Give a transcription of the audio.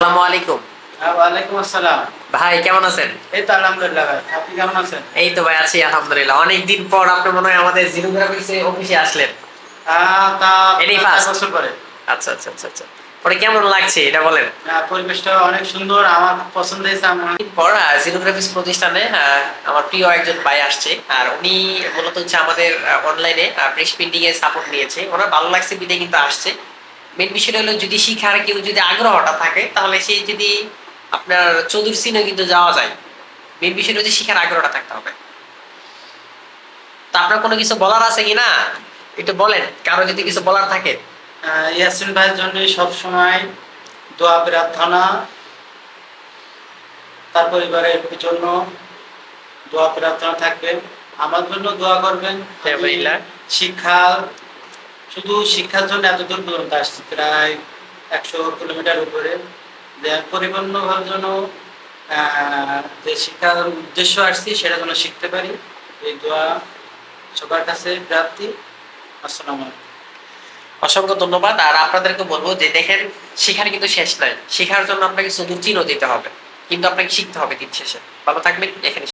আসসালামু আলাইকুম। হ্যাঁ, ওয়ালাইকুম আসসালাম। ভাই কেমন আছেন? এই তো আলহামদুলিল্লাহ ভাই আপনি কেমন আছেন? এই তো ভাই আছি আলহামদুলিল্লাহ। অনেকদিন পর আপনি মনে হয় আমাদের জিনোগ্রাফিক্স অফিসে আসলেন। তা এটাই পাঁচ বছর পরে। আচ্ছা আচ্ছা আচ্ছা আচ্ছা। পরে কেমন লাগছে এটা বলেন? পরিবেশটা অনেক সুন্দর আমার পছন্দ হয়েছে আমার দিন পর জিনোগ্রাফিক্স প্রতিষ্ঠানে আমার প্রিয় একজন ভাই আসছে আর উনি মূলত হচ্ছে আমাদের অনলাইনে প্রেস প্রিন্টিং এর সাপোর্ট নিয়েছে। ওনার ভালো লাগছে বিদে কিন্তু আসছে। মেন বিষয়টা হলো যদি শিখার কেউ যদি আগ্রহটা থাকে তাহলে সেই যদি আপনার চতুর সিনে কিন্তু যাওয়া যায়। মেন বিষয়টা হচ্ছে শিখার আগ্রহটা থাকতে হবে। তা আপনার কোনো কিছু বলার আছে কি না একটু বলেন কারও যদি কিছু বলার থাকে। ইয়াসিন ভাইয়ের জন্য সব সময় দোয়া প্রার্থনা তার পরিবারের জন্য দোয়া প্রার্থনা থাকবে। আমার জন্য দোয়া করবেন। হ্যাঁ, শিক্ষা শুধু শিক্ষার জন্য এত দূর পর্যন্ত আসছি, প্রায় একশো কিলোমিটার উপরে। পরিপূর্ণ হওয়ার জন্য যে শিক্ষার উদ্দেশ্য আসছি, সেটা যেন শিখতে পারি। এই দোয়া সবার কাছে প্রাপ্তি। আসসালামু অসংখ্য ধন্যবাদ। আর আপনাদেরকে বলব যে, দেখেন, শেখার কিন্তু শেষ নাই। শেখার জন্য আপনাকে শুধু চিনো দিতে হবে। কিন্তু আপনাকে শিখতে হবে দিন শেষে। ভালো থাকবেন। এখানে